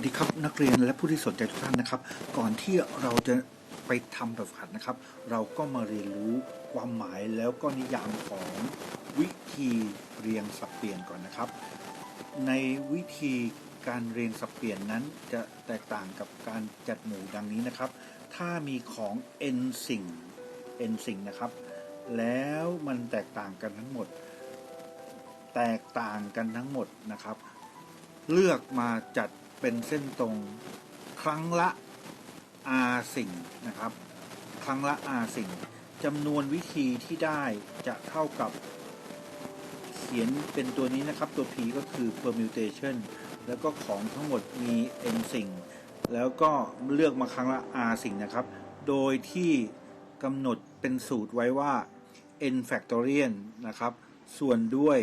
สวัสดีครับนักเรียนและผู้ที่สนใจทุกท่านนะครับ ก่อนที่เราจะไปทำแบบฝึกหัดนะครับ เราก็มาเรียนรู้ความหมายแล้วก็นิยามของวิธีเรียงสับเปลี่ยนก่อนนะครับ ในวิธีการเรียงสับเปลี่ยนนั้นจะแตกต่างกับการจัดหมู่ดังนี้นะครับ ถ้ามีของ n สิ่ง n สิ่งนะครับ แล้วมันแตกต่างกันทั้งหมด แตกต่างกันทั้งหมดนะครับ เลือกมาจัด เป็นเส้นตรงครั้งละ r สิ่งนะครับ ครั้งละ r สิ่งจำนวนวิธีที่ได้จะเท่ากับเขียนเป็นตัวนี้นะครับ ตัว p ก็คือ permutation แล้วก็ของทั้งหมดมี n สิ่ง แล้วก็เลือกมาครั้งละ r สิ่งนะครับ โดยที่กำหนดเป็นสูตรไว้ว่า n factorial นะครับ ส่วนด้วย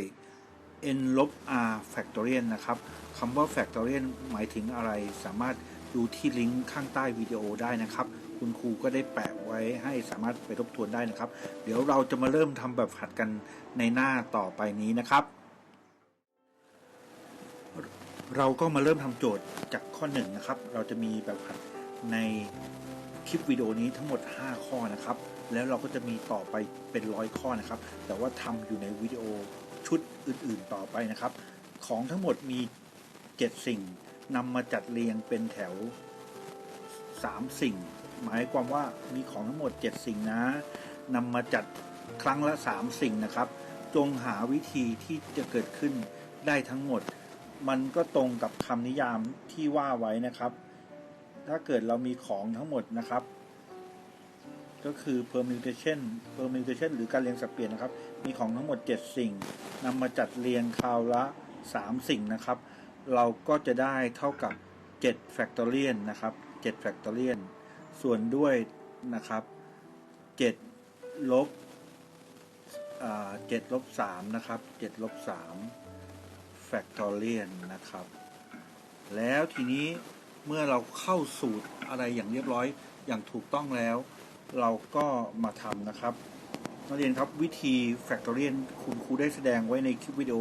n ลบ r factorial นะครับคำว่า factorial หมายถึงอะไร สามารถดูที่ลิงก์ข้างใต้วิดีโอได้นะครับ คุณครูก็ได้แปะไว้ให้สามารถไปทบทวนได้นะครับ เดี๋ยวเราจะมาเริ่มทำแบบหัดกันในหน้าต่อไปนี้นะครับ เราก็มาเริ่มทำโจทย์จากข้อ1นนะครับ เราจะมีแบบหัดในคลิปวิดีโอนี้ทั้งหมด 5 ข้อนะครับ แล้วเราก็จะมีต่อไปเป็นร้อยข้อนะครับ แต่ว่าทำอยู่ในวิดีโอ ชุดอื่นๆต่อไปนะครับ ของทั้งหมดมี 7 สิ่งนำมาจัดเรียงเป็นแถว 3 สิ่ง หมายความว่ามีของทั้งหมด 7 สิ่งนะนำมาจัดครั้งละ 3 สิ่งนะครับ จงหาวิธีที่จะเกิดขึ้นได้ทั้งหมด มันก็ตรงกับคำนิยามที่ว่าไว้นะครับ ถ้าเกิดเรามีของทั้งหมดนะครับ ก็คือ permutation permutation หรือการเรียงสับเปลี่ยนนะครับ มีของทั้งหมด 7 สิ่งนำมาจัดเรียงคราวละ 3 สิ่งนะครับ เราก็จะได้เท่ากับ 7 factorial นะครับ 7 factorial ส่วนด้วยนะครับ 7 ลบ7ลบ3นะครับ7ลบ3 factorial นะครับ แล้วทีนี้เมื่อเราเข้าสูตรอะไรอย่างเรียบร้อยอย่างถูกต้องแล้ว เราก็มาทำนะครับ นักเรียนครับวิธี factorial คุณครูได้แสดงไว้ในคลิปวิดีโอ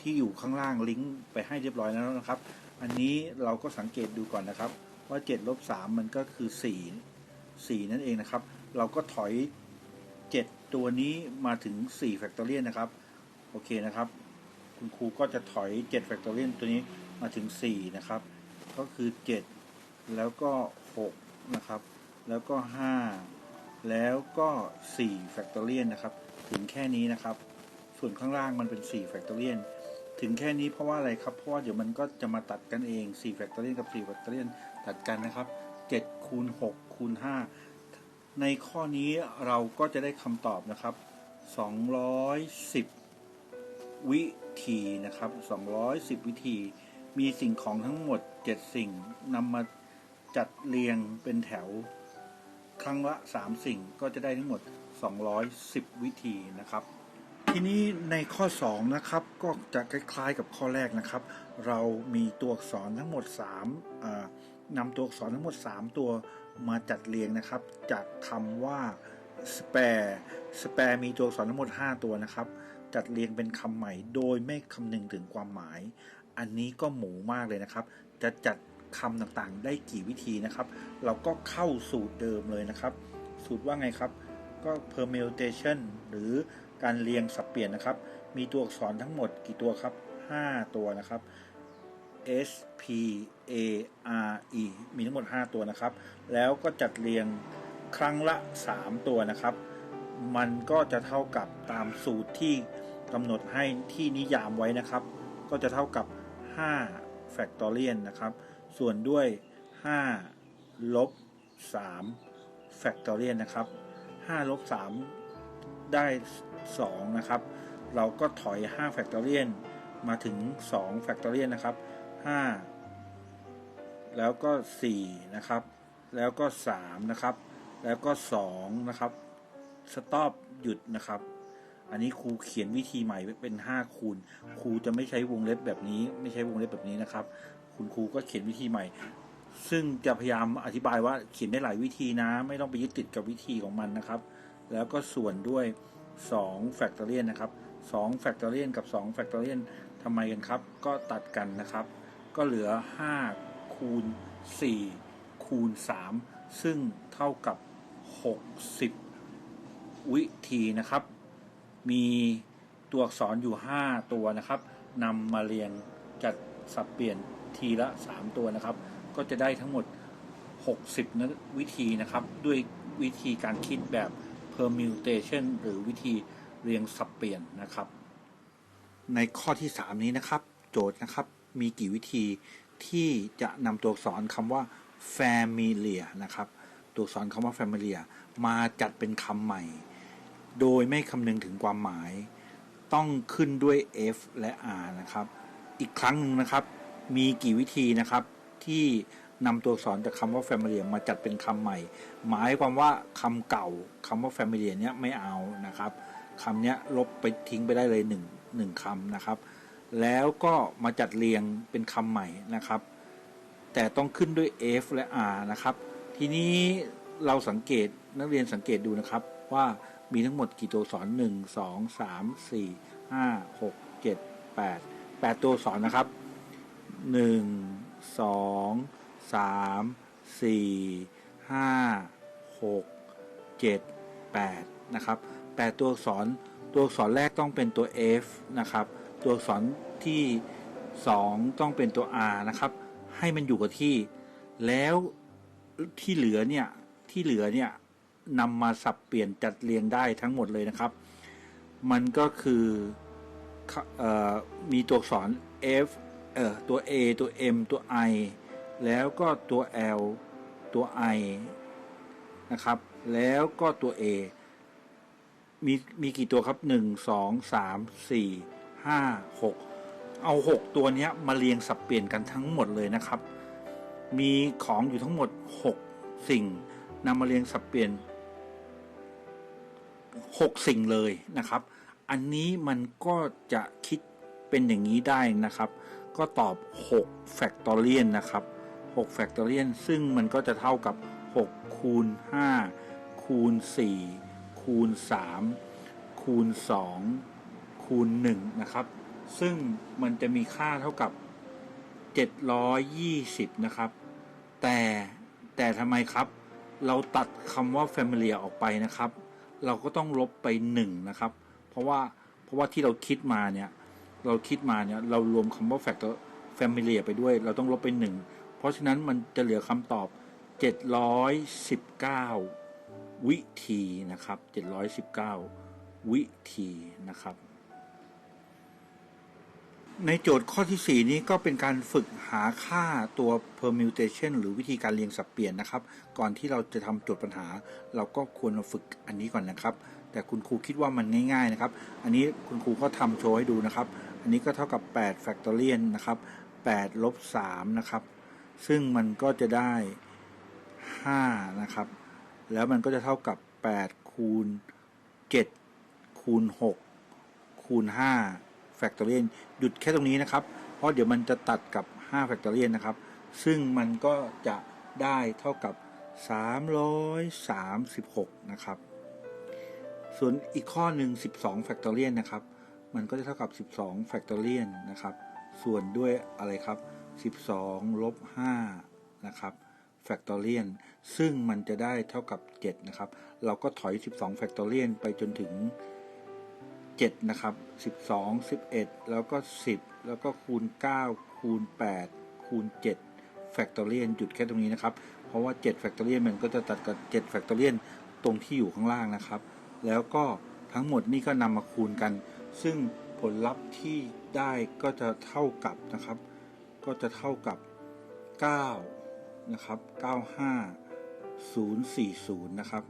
ที่อยู่ข้างล่างลิงก์ไปให้เรียบร้อยแล้วนะครับ อันนี้เราก็สังเกตดูก่อนนะครับ ว่า7ลบ3มันก็คือ 4 4 นั่นเองนะครับ เราก็ถอย 7 ตัวนี้มาถึง4 factorial นะครับ โอเคนะครับ คุณครูก็จะถอย7 factorial ตัวนี้มาถึง 4 นะครับ ก็คือ 7 แล้วก็ 6 นะครับ แล้วก็ 5 แล้วก็4 factorial นะครับ ถึงแค่นี้นะครับ ส่วนข้างล่างมันเป็น4 factorial ถึงแค่นี้เพราะว่าอะไรครับ เพราะว่าเดี๋ยวมันก็จะมาตัดกันเอง4 factorial กับ4 factorial ตัดกันนะครับ7คูณ6คูณ5ในข้อนี้เราก็จะได้คำตอบนะครับ 210 วิธีนะครับ 210 วิธี มีสิ่งของทั้งหมด 7 สิ่งนำมาจัดเรียงเป็นแถว ครั้งละ 3 สิ่งก็จะได้ทั้งหมด 210 วิธีนะครับ ทีนี้ในข้อ 2 นะครับ ก็จะคล้ายๆกับข้อแรกนะครับ เรามีตัวอักษรทั้งหมด3นำตัวอักษรทั้งหมด 3 ตัวมาจัดเรียงนะครับ จากคำว่า spare spare มีตัวอักษรทั้งหมด 5 ตัวนะครับ จัดเรียงเป็นคำใหม่โดยไม่คำนึงถึงความหมาย อันนี้ก็หมูมากเลยนะครับ จะจัด คำต่างๆ ได้กี่วิธีนะครับ เราก็เข้าสูตรเดิมเลยนะครับ สูตรว่าไงครับ ก็ permutation หรือการเรียงสับเปลี่ยนนะครับ มีตัวอักษรทั้งหมดกี่ตัวครับ 5 ตัวนะครับ S P A R E มีทั้งหมด 5 ตัวนะครับ แล้วก็จัดเรียงครั้งละ 3 ตัวนะครับ มันก็จะเท่ากับตามสูตรที่กำหนดให้ที่นิยามไว้นะครับ ก็จะเท่ากับ 5 factorial นะครับ ส่วนด้วย 5 ลบ3 factorial นะครับ 5 ลบ 3 ได้ 2 นะครับ เราก็ถอย5 factorial มาถึง2 factorial นะครับ 5 แล้วก็ 4 นะครับ แล้วก็ 3 นะครับ แล้วก็ 2 นะครับ สต็อปหยุดนะครับอันนี้ครูเขียนวิธีใหม่เป็น 5 คูณ ครูจะไม่ใช้วงเล็บแบบนี้ ไม่ใช้วงเล็บแบบนี้นะครับ คุณครูก็เขียนวิธีใหม่ ซึ่งจะพยายามอธิบายว่าเขียนได้หลายวิธีนะ ไม่ต้องไปยึดติดกับวิธีของมันนะครับ แล้วก็ส่วนด้วย2 factorial นะครับ2 factorial กับ2 factorial ทำไมกันครับ ก็ตัดกันนะครับ ก็เหลือ 5 คูณ 4 คูณ 3 ซึ่งเท่ากับ 60 วิธีนะครับ มีตัวอักษรอยู่ 5 ตัวนะครับนำมาเรียงจัดสับเปลี่ยน ทีละ 3 ตัวนะครับ ก็จะได้ทั้งหมด 60นะวิธีนะครับ ด้วยวิธีการคิดแบบ permutation หรือวิธีเรียงสับเปลี่ยนนะครับ ในข้อที่ 3 นี้นะครับ โจทย์นะครับมีกี่วิธีที่จะนำตัวอักษรคำว่า familiar นะครับ ตัวอักษรคำว่า familiar มาจัดเป็นคำใหม่ โดยไม่คำนึงถึงความหมาย ต้องขึ้นด้วย f และ r นะครับ อีกครั้งหนึ่งนะครับ มีกี่วิธีนะครับ ที่นำตัวอักษรจากคำว่า familiar มาจัดเป็นคำใหม่ หมายความว่าคำเก่าคำว่า familiar เนี้ยไม่เอานะครับคำเนี้ยลบไปทิ้งไปได้เลยหนึ่งหนึ่งคำนะครับ แล้วก็มาจัดเรียงเป็นคำใหม่นะครับ แต่ต้องขึ้นด้วย f และ r นะครับ ทีนี้เราสังเกตนักเรียนสังเกตดูนะครับว่ามีทั้งหมดกี่ตัวสอักษร1 2 3 4 5 6 7 8 8ตัวสอักษรนะครับ 1 2 3 4 5 6 7 8นะครับ8ตัวอักษรตัวอักษรแรกต้องเป็นตัว F นะครับ ตัวอักษรที่ 2 ต้องเป็นตัว R นะครับ ให้มันอยู่กับที่ แล้วที่เหลือเนี่ยที่เหลือเนี่ยนำมาสับเปลี่ยนจัดเรียงได้ทั้งหมดเลยนะครับ มันก็คือออมีตัวอักษร F เออตัว A ตัว M ตัว I แล้วก็ตัว L ตัว I นะครับ แล้วก็ตัว A มี มีกี่ตัวครับ 1 2 3 4 5 6 เอา 6 ตัวนี้มาเรียงสับเปลี่ยนกันทั้งหมดเลยนะครับ มีของอยู่ทั้งหมด 6 สิ่งนำมาเรียงสับเปลี่ยน 6 สิ่งเลยนะครับ อันนี้มันก็จะคิดเป็นอย่างนี้ได้นะครับ ก็ตอบ 6 factorial นะครับ 6 factorial ซึ่งมันก็จะเท่ากับ 6 คูณ 5 คูณ 4 คูณ 3 คูณ 2 คูณ 1 นะครับ ซึ่งมันจะมีค่าเท่ากับ 720 นะครับ แต่แต่ทำไมครับ เราตัดคำว่า familiar ออกไปนะครับ เราก็ต้องลบไป 1 นะครับ เพราะว่าเพราะว่าที่เราคิดมาเนี่ย เราคิดมาเนี่ยเรารวมคำว่า factor familiar ไปด้วย เราต้องลบไป1เพราะฉะนั้นมันจะเหลือคำตอบ 719 วิธีนะครับ 719 วิธีนะครับ ในโจทย์ข้อที่ 4 นี้ก็เป็นการฝึกหาค่าตัว permutation หรือวิธีการเรียงสับเปลี่ยนนะครับ ก่อนที่เราจะทำโจทย์ปัญหา เราก็ควรมาฝึกอันนี้ก่อนนะครับ แต่คุณครูคิดว่ามันง่าย ๆนะครับ อันนี้คุณครูก็ทำโชว์ให้ดูนะครับ อันนี้ก็เท่ากับ8 factorial นะครับ8ลบ3นะครับ ซึ่งมันก็จะได้5นะครับ แล้วมันก็จะเท่ากับ 8 คูณ 7 คูณ 6 คูณ5 factorial หยุดแค่ตรงนี้นะครับ เพราะเดี๋ยวมันจะตัดกับ5 factorial นะครับ ซึ่งมันก็จะได้เท่ากับ 336 นะครับ ส่วนอีกข้อหนึ่ง12 factorial นะครับ มันก็จะเท่ากับ 12 factorial นะครับ ส่วนด้วยอะไรครับ 12 ลบ 5 นะครับ factorial ซึ่งมันจะได้เท่ากับ 7 นะครับ เราก็ถอย 12 factorial ไปจนถึง 7 นะครับ 12 11 แล้วก็ 10 แล้วก็คูณ 9 คูณ 8 คูณ 7 factorial หยุดแค่ตรงนี้นะครับ เพราะว่า 7 factorial มันก็จะตัดกับ 7 factorial ตรงที่อยู่ข้างล่างนะครับ แล้วก็ทั้งหมดนี่ก็นำมาคูณกัน ซึ่งผลลัพธ์ที่ได้ก็จะเท่ากับนะครับ ก็จะเท่ากับ 9 นะครับ 95040 นะครับ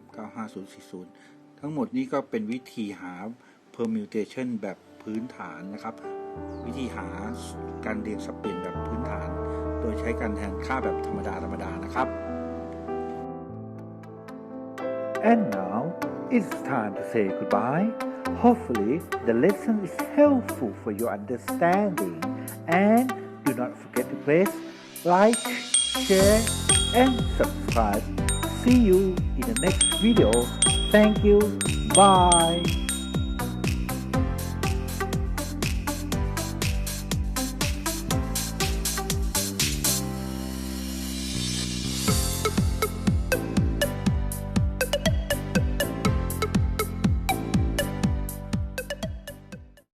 95040 ทั้งหมดนี้ก็เป็นวิธีหา permutation แบบพื้นฐานนะครับ วิธีหาการเรียงสับเปลี่ยนแบบพื้นฐาน โดยใช้การแทนค่าแบบธรรมดาธรรมดานะครับ And now it's time to say goodbye. Hopefully, the lesson is helpful for your understanding. And do not forget to press like, share, and subscribe. See you in the next video. Thank you. Bye.